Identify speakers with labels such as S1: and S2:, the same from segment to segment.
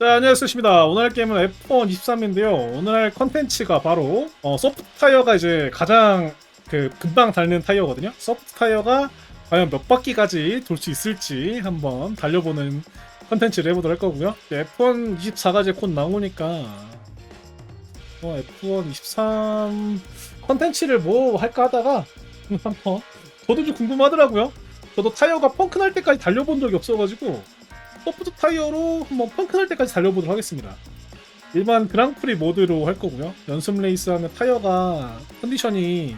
S1: 자, 안녕하십니까. 오늘 할 게임은 F1 23인데요. 오늘 할 컨텐츠가 바로 어, 소프트 타이어가 이제 가장 그 금방 닳는 타이어거든요. 소프트 타이어가 과연 몇 바퀴까지 돌 수 있을지 한번 달려보는 컨텐츠를 해보도록 할 거고요. 이제 F1 24가 이제 곧 나오니까 어, F1 23 컨텐츠를 뭐 할까 하다가 한번 저도 좀 궁금하더라고요. 저도 타이어가 펑크 날 때까지 달려본 적이 없어가지고 소프트 타이어로 한번 펑크 날 때까지 달려보도록 하겠습니다. 일반 그랑프리 모드로 할 거고요. 연습 레이스 하면 타이어가 컨디션이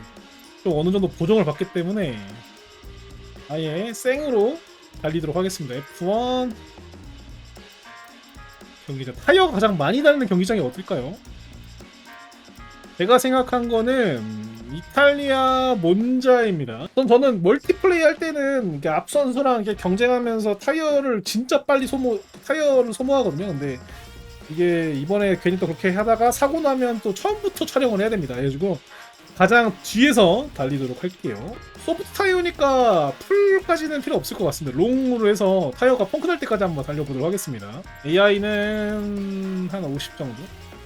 S1: 좀 어느 정도 보정을 받기 때문에 아예 생으로 달리도록 하겠습니다. F1 경기장 타이어가 가장 많이 닳는 경기장이 어딜까요? 제가 생각한 거는 이탈리아 몬자입니다. 전 저는 멀티플레이 할 때는 이게 앞 선수랑 이렇게 경쟁하면서 타이어를 진짜 빨리 소모 타이어를 소모하거든요. 근데 이게 이번에 괜히 또 그렇게 하다가 사고 나면 또 처음부터 촬영을 해야 됩니다. 그래가지고 가장 뒤에서 달리도록 할게요. 소프트 타이어니까 풀까지는 필요 없을 것 같습니다. 롱으로 해서 타이어가 펑크 날 때까지 한번 달려보도록 하겠습니다. AI는 한 50 정도?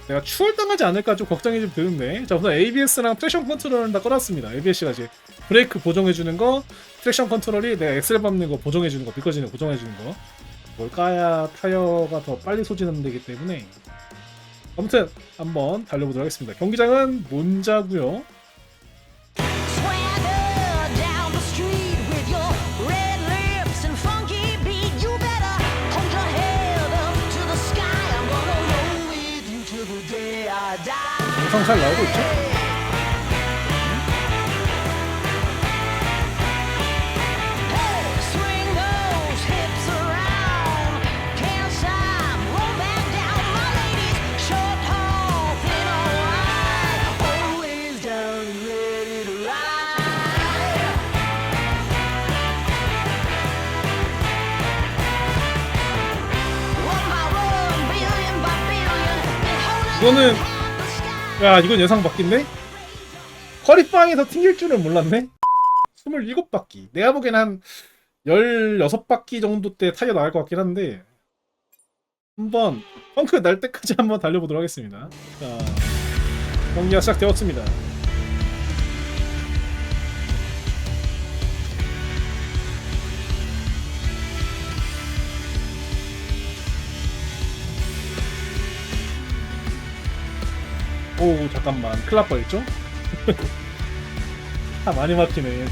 S1: 내가 추월당하지 않을까 좀 걱정이 좀 드는데. 자 우선 ABS랑 트랙션 컨트롤은 다 꺼놨습니다. ABS가 이제 브레이크 보정해주는 거 트랙션 컨트롤이 내가 엑셀 밟는 거 보정해주는 거거 보정해주는 거뭘 까야 타이어가 더 빨리 소진하는 되기 때문에. 아무튼 한번 달려보도록 하겠습니다. 경기장은 몬자고요 영상 잘 나오고 있죠? 이거는. 야 이건 예상 바뀐데? 허리빵이 더 튕길 줄은 몰랐네. 27바퀴. 내가 보기엔 한 16바퀴 정도 때 타이어 나갈 것 같긴 한데. 한번 펑크 날 때까지 한번 달려보도록 하겠습니다. 자 경기가 시작되었습니다 오 잠깐만. 큰일 날 뻔했죠? 아 많이 막히네.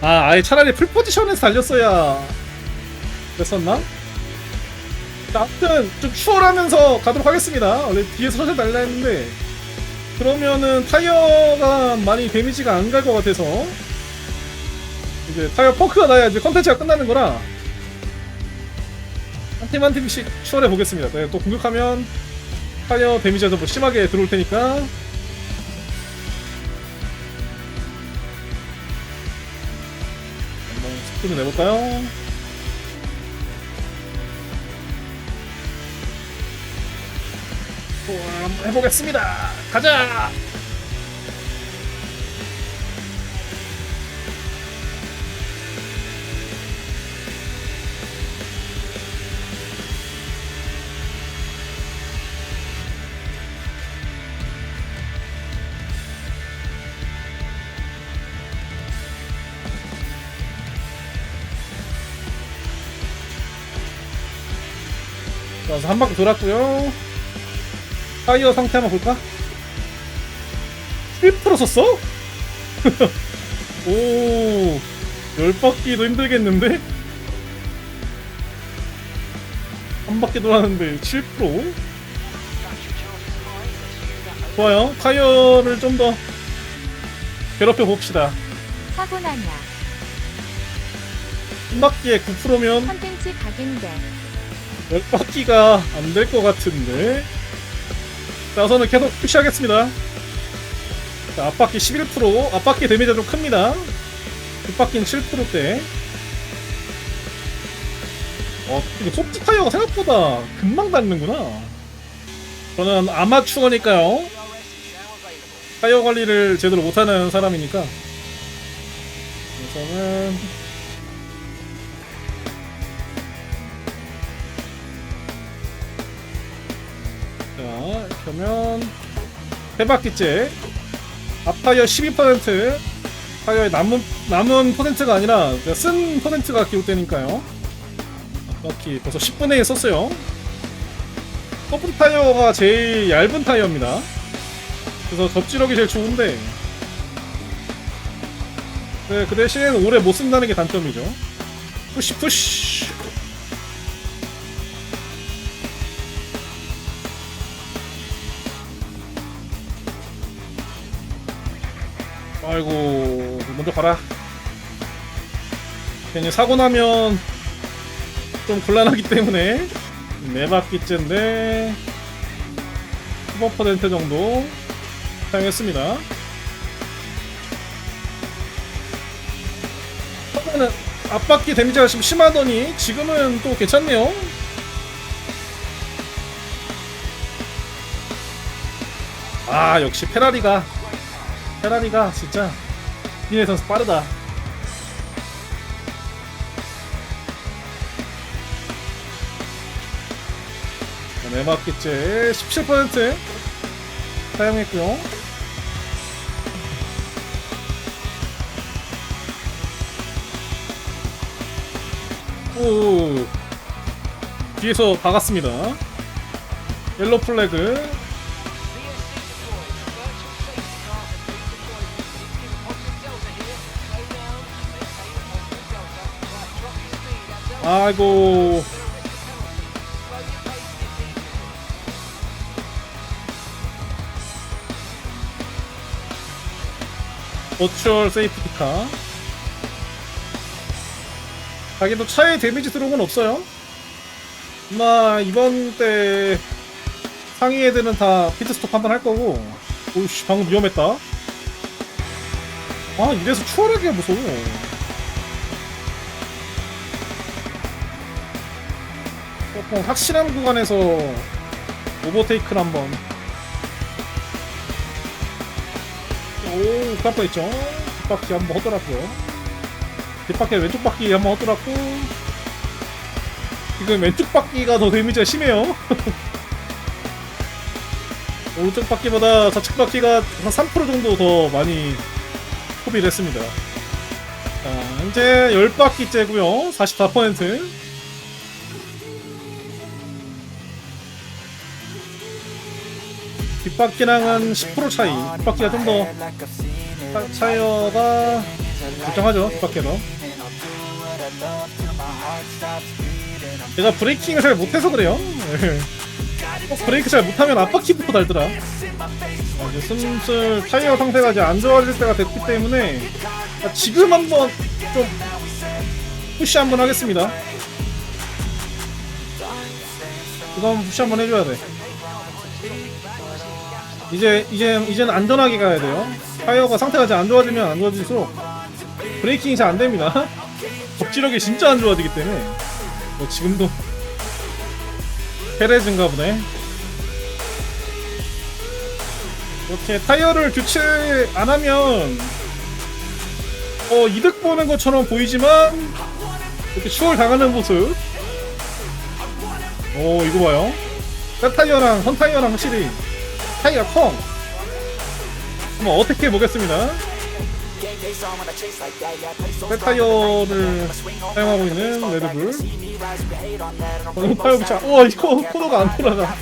S1: 아 아예 차라리 풀 포지션에서 달렸어야 됐었나? 자, 아무튼 좀 추월하면서 가도록 하겠습니다. 원래 뒤에서 서서 달려 했는데. 그러면은 타이어가 많이 데미지가 안 갈 것 같아서. 이제 타이어 펑크가 나야 이제 컨텐츠가 끝나는 거라. 한 팀 한 팀씩 추월해 보겠습니다. 네, 또 공격하면 타이어 데미지가 더 심하게 들어올 테니까 한번 스피드 내볼까요? 해보겠습니다. 가자. 그래서 한 바퀴 돌았고요. 타이어 상태 한번 볼까? 1% 썼어? 오, 10바퀴도 힘들겠는데? 한 바퀴 돌았는데 7%? 좋아요. 타이어를 좀 더 괴롭혀 봅시다.
S2: 사고 나냐
S1: 한 바퀴에 9%면
S2: 컨텐츠 각인데
S1: 10바퀴가 안 될 것 같은데. 자 우선은 계속 푸시하겠습니다. 자 앞바퀴 11% 앞바퀴 데미지가 좀 큽니다. 뒷바퀴는 7%대 어 이거 소프트 타이어가 생각보다 금방 닳는구나. 저는 아마추어니까요. 타이어 관리를 제대로 못하는 사람이니까. 우선은 그러면 세 바퀴째 앞타이어 12% 타이어의 남은 남은 퍼센트가 아니라 그냥 쓴 퍼센트가 기록되니까요. 앞바퀴 벌써 10분의 1 썼어요. 서프 타이어가 제일 얇은 타이어입니다. 그래서 접지력이 제일 좋은데 네, 그 대신 오래 못 쓴다는 게 단점이죠. 푸시 푸시. 아이고 먼저 가라. 괜히 사고 나면 좀 곤란하기 때문에 네 바퀴째인데 15% 정도 사용했습니다. 처음에는 앞바퀴 데미지가 좀 심하더니 지금은 또 괜찮네요. 아 역시 페라리가 페라리가 진짜 니네 선수 빠르다. 네 바퀴째 17% 사용했고요. 오 뒤에서 박았습니다. 옐로 플래그 아이고. 버추얼 세이프티카. 자기도 차에 데미지 들어온 건 없어요. 아마 이번 때 상위 애들은 다 피트스톱 한번 할 거고. 오씨 방금 위험했다. 아 이래서 추월하기가 무서워 조금 확실한 구간에서 오버테이크를 한번. 오 깜빡 있죠? 뒷바퀴 한번 허더라고요. 뒷바퀴 왼쪽 바퀴 한번 허더라고. 지금 왼쪽 바퀴가 더 데미지가 심해요. 오른쪽 바퀴보다 좌측 바퀴가 한 3% 정도 더 많이 소비를 했습니다. 자 이제 10바퀴째고요. 44% 뒷바퀴랑은 10% 차이. 뒷바퀴가 좀 더 타이어가 결정하죠. 뒷바퀴도. 제가 브레이킹을 잘 못해서 그래요. 네. 꼭 브레이크 잘 못하면 앞바퀴부터 달더라. 아, 이제 슬슬 타이어 상태가 이제 안 좋아질 때가 됐기 때문에 아, 지금 한번 좀 푸시 한번 하겠습니다. 한번 푸시 한번 해줘야 돼. 이제 이제 이제는 안전하게 가야 돼요. 타이어가 상태가 이제 안 좋아지면 안 좋아질수록 브레이킹이 잘 안 됩니다. 접지력이 진짜 안 좋아지기 때문에 뭐 지금도 페레즈인가 보네. 이렇게 타이어를 교체 안 하면 어 이득 보는 것처럼 보이지만 이렇게 추월 당하는 모습. 오 이거 봐요. 새 타이어랑 선 타이어랑 확실히 타이가 콩. 한번 어떻게 해보겠습니다. 새 타이어를 사용하고 있는 레드불. 방금 타이어 붙여. 우와 이거 코너가 안 돌아가.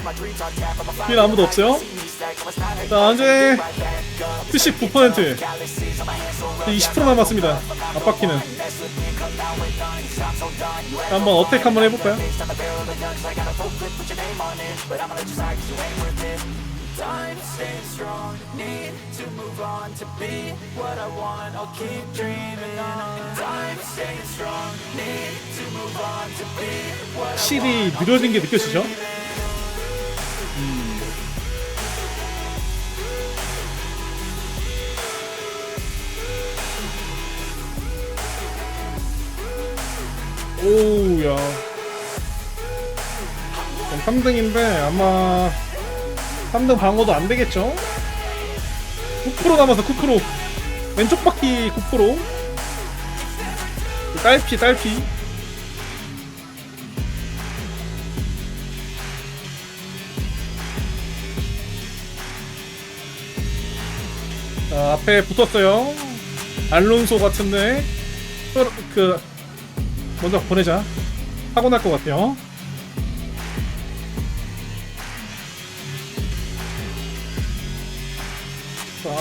S1: 뒤에 아무도 없어요? 자 이제 79% 20% 남았습니다. 앞바퀴는. 자, 한번 어택 한번 해볼까요?
S3: Time, stay strong. Need to move on to be what I want. I'll keep dreaming on. Time, stay strong. Need to move on to be what
S1: 확실히 느려진 게 느껴지죠? 오우야 3등인데 아마 3등 방어도 안 되겠죠? 9% 남아서 쿠크로. 왼쪽 바퀴 9% 딸피 딸피. 자, 앞에 붙었어요. 알론소 같은데. 그, 그 먼저 보내자. 하고 날 것 같아요.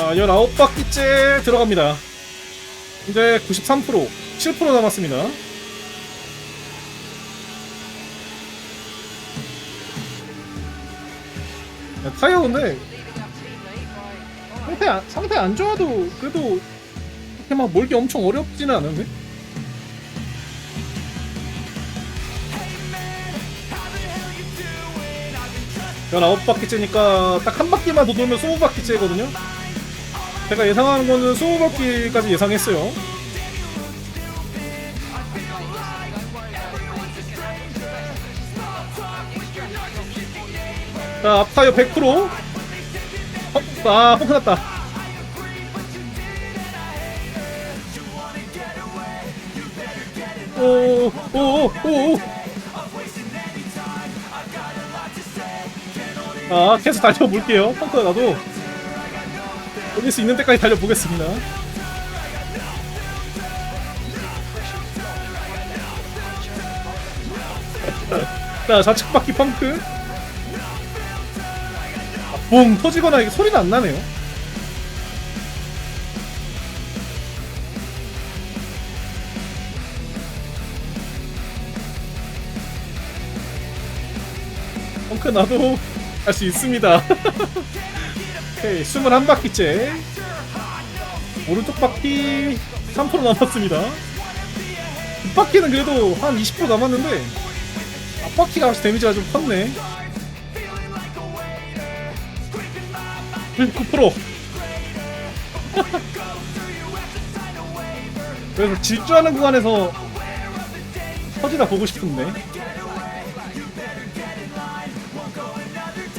S1: 자, 19바퀴째 들어갑니다. 이제 93%, 7% 남았습니다. 야, 타이어 근데 상태 안, 상태 안 좋아도 그래도 그렇게 막 몰기 엄청 어렵지는 않은데? 열아홉 바퀴째니까 딱 한 바퀴만 더 돌면 스무 바퀴째거든요. 제가 예상하는 거는 스무 바퀴까지 예상했어요. 자, 앞타이어 100%. 어, 아, 펑크 났다. 오, 오, 오, 오, 오. 아, 계속 달려볼게요. 펑크가 나도. 올릴 수 있는 때까지 달려보겠습니다. 자, 좌측 바퀴 펑크. 아, 봉 터지거나 이게 소리는 안 나네요. 펑크 나도 할 수 있습니다. 오케이, 21바퀴째. 오른쪽 바퀴 3% 남았습니다. 뒷바퀴는 그래도 한 20% 남았는데 앞바퀴가 확실히 데미지가 좀 컸네. 9% 그래서 질주하는 구간에서 터지다 보고 싶은데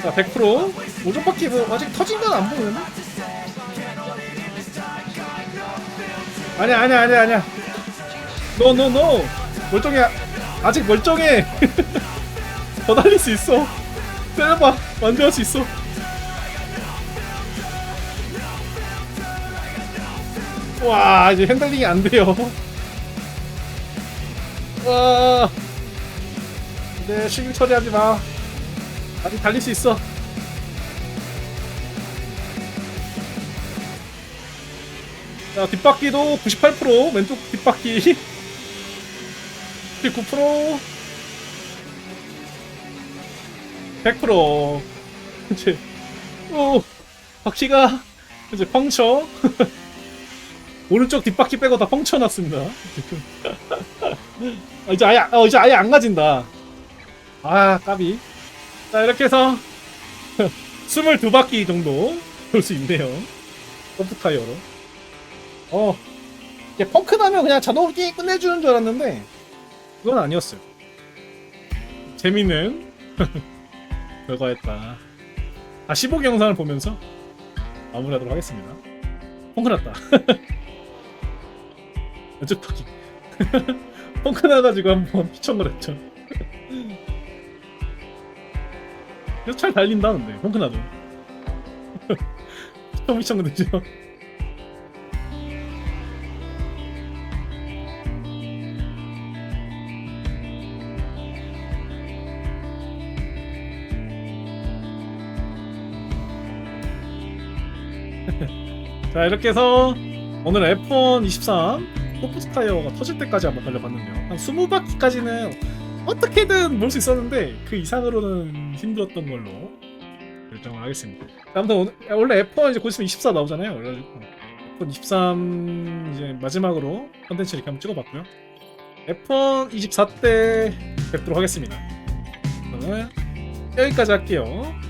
S1: 자100% 오전 바퀴 뭐 아직 터진 건 안 보이는데 아니야 아니야 아니야 아니야. 노노노 멀쩡해. 아직 멀쩡해. 더 달릴 수 있어. 때려봐. 완주할 수 있어. 와 이제 핸들링이 안 돼요. 와 네, 시길 처리하지 마. 아직 달릴 수 있어 자 뒷바퀴도 98% 왼쪽 뒷바퀴. 9% 100% 이제 오 바퀴가 이제 펑쳐. 오른쪽 뒷바퀴 빼고 다 펑쳐놨습니다. 아, 이제 아예 어, 이제 아예 안 가진다. 아 까비. 자 이렇게 해서 22바퀴 정도 돌 수 있네요. 점프 타이어로 어. 이게 펑크 나면 그냥 자동으로 게임 끝내주는 줄 알았는데 그건 아니었어요. 재밌는 결과였다. 아 15기 영상을 보면서 마무리하도록 하겠습니다. 펑크 났다. 왼쪽 바퀴 펑크 나가지고 한번 휘청거렸죠. 그래서 잘 달린다는데. 펑크 나도. 휘청 휘청거리죠 자 이렇게 해서 오늘 F1 23 포프스 타이어가 터질 때까지 한번 달려봤는데요. 한 20바퀴까지는 어떻게든 몰 수 있었는데 그 이상으로는 힘들었던 걸로 결정을 하겠습니다. 아무튼 오늘, 원래 F1 이제 곧 있으면 24 나오잖아요. 그래가지고 F1 23 이제 마지막으로 컨텐츠 이렇게 한번 찍어봤고요. F1 24 때 뵙도록 하겠습니다. 저는 여기까지 할게요